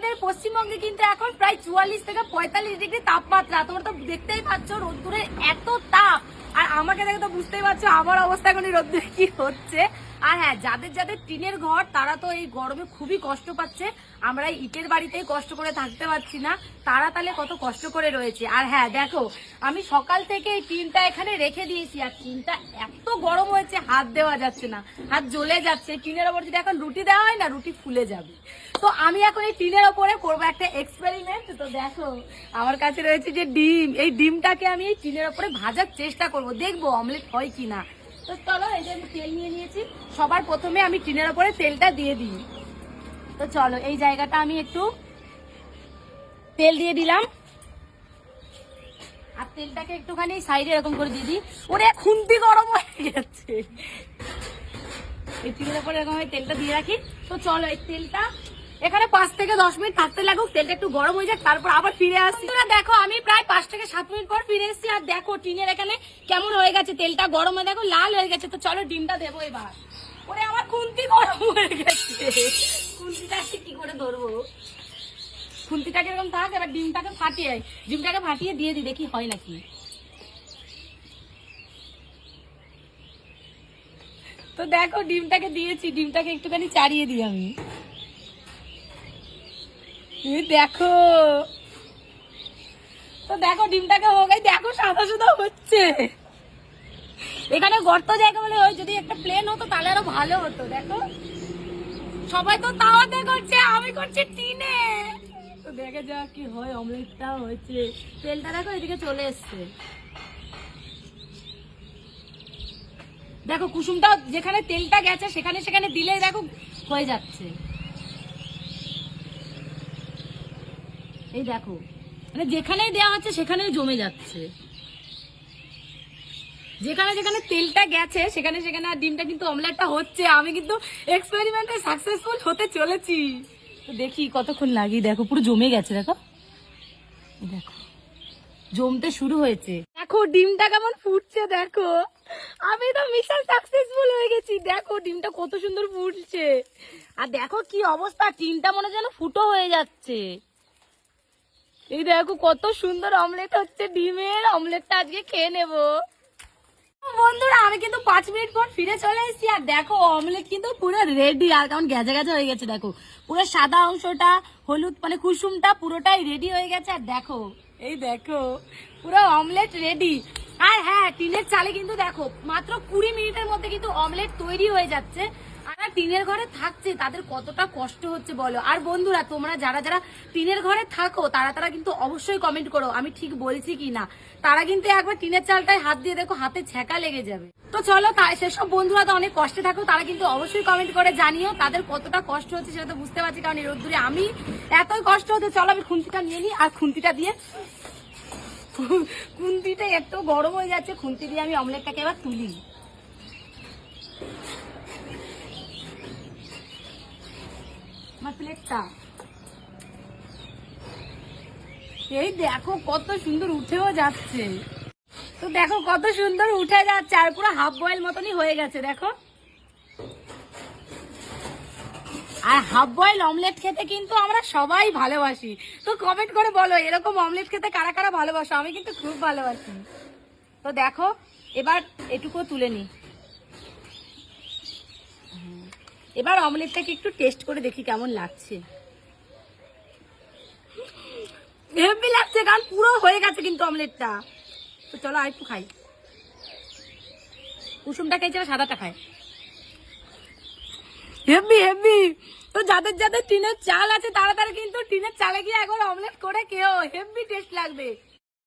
আমাদের পশ্চিমবঙ্গে কিন্তু এখন প্রায় চুয়াল্লিশ থেকে পঁয়তাল্লিশ ডিগ্রি তাপমাত্রা। তোমরা তো দেখতেই পাচ্ছ রোদ্দুরের এত তাপ। আর আমাকে দেখে তো বুঝতেই পারছ আমার অবস্থা এখন রোদ্দুরে কি হচ্ছে। আর হ্যাঁ যাদের যাদের টিনের ঘর, তারা তো এই গরমে খুবই কষ্ট পাচ্ছে। আমরা ইটের বাড়িতেই কষ্ট করে থাকতে পারছি না। তারা তাহলে কত কষ্ট করে রয়েছে। আর হ্যাঁ দেখো, আমি সকাল থেকে এই টিনটা এখানে রেখে দিয়েছি, আর টিনটা এত গরম হয়েছে, হাত দেওয়া যাচ্ছে না। হাত জ্বলে যাচ্ছে। টিনের ওপর যদি এখন রুটি দেওয়া হয় না, রুটি ফুলে যাবে। তো আমি এখন এই টিনের ওপরে করব একটা এক্সপেরিমেন্ট তো দেখো, আমার কাছে রয়েছে যে ডিম। এই ডিমটাকে আমি টিনের ওপরে ভাজার চেষ্টা করব। দেখব অমলেট হয় কিনা। তো চলো, এই যে আমি তেল নিয়ে নিয়েছি। সবার প্রথমে আমি টিনের ওপরে তেলটা দিয়ে দিই। তো চলো, এই জায়গাটা আমি একটু তেল দিয়ে দিলাম। আর তেলটাকে একটুখানি সাইডে এরকম করে দিয়ে দিই। ওরে, খুন্তি গরম হয়ে গেছে। এই তেলের উপরে এরকম আমি তেলটা দিয়ে রাখি। তো চলো, এই তেলটা এখানে পাঁচ থেকে দশ মিনিট থাকতে লাগুক, তেলটা একটু গরম হয়ে যাক, তারপর আবার ফিরে আসছি তোমরা দেখো, আমি প্রায় পাঁচ থেকে সাত মিনিট পর ফিরে এসেছি, আর দেখো, টিনের এখানে কেমন হয়ে গেছে তেলটা গরম হয়ে, দেখো, লাল হয়ে গেছে। তো চলো, ডিমটা দেবো এবার। ওরে, আমার খুন্তি গরম হয়ে গেছে। খুন্তিটা কি করে ধরবো? খুন্তিটাকে এরকম থাক, এবার ডিমটাকে ফাটিয়ে ডিমটাকে ফাটিয়ে দিয়ে দিই, দেখি হয় নাকি। তো দেখো, ডিমটাকে দিয়েছি, ডিমটাকে একটুখানি চাড়িয়ে দিই আমি। এই দেখো। তো দেখো, ডিমটাকে হোক দেখো, সাদা সাদা হচ্ছে। এখানে গর্ত জায়গা বলে ওই যদি একটা প্লেন হতো, তাহলে আরও ভালো হতো, দেখো। সবাই তো তাওয়াতে করছে, আমি করছি টিনে। তো দেখে যা কি হয় অমলেটটা হয়েছে। তেলটা দেখো, এদিকে চলে এসছে। দেখো কুসুমটা যেখানে তেলটা গেছে, সেখানে সেখানে দিলে দেখো হয়ে যাচ্ছে। এই দেখো। মানে যেখানেই দেওয়া হচ্ছে, সেখানেই জমে যাচ্ছে। যেখানে যেখানে তেলটা গেছে, সেখানে সেখানে আর ডিমটা কিন্তু অমলেটটা হচ্ছে। আমি কিন্তু এক্সপেরিমেন্টে সাকসেসফুল হতে চলেছি। তো দেখি কতক্ষণ লাগি। দেখো, পুরো জমে গেছে, দেখো। দেখো, জমতে শুরু হয়েছে। দেখো, ডিমটা কেমন ফুটছে, দেখো। আমি তো মিশন সাকসেসফুল হয়ে গেছি। দেখো, ডিমটা কত সুন্দর ফুটছে। আর দেখো কি অবস্থা। টিনটা মনে যেন ফুটো হয়ে যাচ্ছে। এই দেখো কত সুন্দর অমলেট হচ্ছে, ডিমের অমলেটটা আজকে খেয়ে নেব। বন্ধুরা, আমি কিন্তু পাঁচ মিনিট পর ফিরে চলে এসেছি, আর দেখো অমলেট কিন্তু পুরো রেডি আর কেমন গেছে গেছে হয়ে গেছে, দেখো। পুরো সাদা অংশটা, হলুদ মানে কুসুমটা পুরোটাই রেডি হয়ে গেছে, আর দেখো, এই দেখো, পুরো অমলেট রেডি আর হ্যাঁ টিনের চালে কিন্তু দেখো, মাত্র কুড়ি মিনিটের মধ্যে কিন্তু অমলেট তৈরি হয়ে যাচ্ছে। টিনের ঘরে থাকছে, তাদের কতটা কষ্ট হচ্ছে বলো। আর বন্ধুরা, তোমরা যারা যারা টিনের ঘরে থাকো, তারা তারা কিন্তু অবশ্যই কমেন্ট করো, আমি ঠিক বলছি কি না তারা কিন্তু একবার টিনের চালটায় হাত দিয়ে দেখো, হাতে ছ্যাঁকা লেগে যাবে। তো চলো সেসব বন্ধুরা তো অনেক কষ্টে থাকো, তারা কিন্তু অবশ্যই কমেন্ট করে জানিও, তাদের কতটা কষ্ট হচ্ছে সেটা তো বুঝতে পারছি, কারণ এই রোদ্দুরে আমি এতই কষ্ট হচ্ছে, চলো আমি খুন্তিটা নিয়ে নিই, আর খুন্তিটা দিয়ে খুন্তিটা এত গরম হয়ে যাচ্ছে, খুন্তি দিয়ে আমি অমলেটটাকে এবার তুলি। আমার প্লেটটা এই দেখো কত সুন্দর উঠেও যাচ্ছে। তো দেখো কত সুন্দর উঠে যাচ্ছে আর পুরো হাফ বয়েল মতনই হয়ে গেছে, দেখো। আর হাফ বয়েল অমলেট খেতে কিন্তু আমরা সবাই ভালোবাসি। তো কমেন্ট করে বলো, এরকম অমলেট খেতে কারা কারা ভালোবাসো? আমি কিন্তু খুব ভালোবাসি। তো দেখো, এবার এটুকু তুলে নি এবার অমলেটটাকে একটু টেস্ট করে দেখি কেমন লাগছে। হেভি লাগছে কারণ পুরো হয়ে গেছে কিন্তু অমলেটটা। তো চলো আর একটু খাই। কুসুমটা খাইছে সাদাটা খায়। Heavy heavy. তো যাদের যাদের টিনের চাল আছে তারা তারা কিন্তু টিনের চালে গিয়ে একবার অমলেট করে কেউ হেভি টেস্ট লাগবে।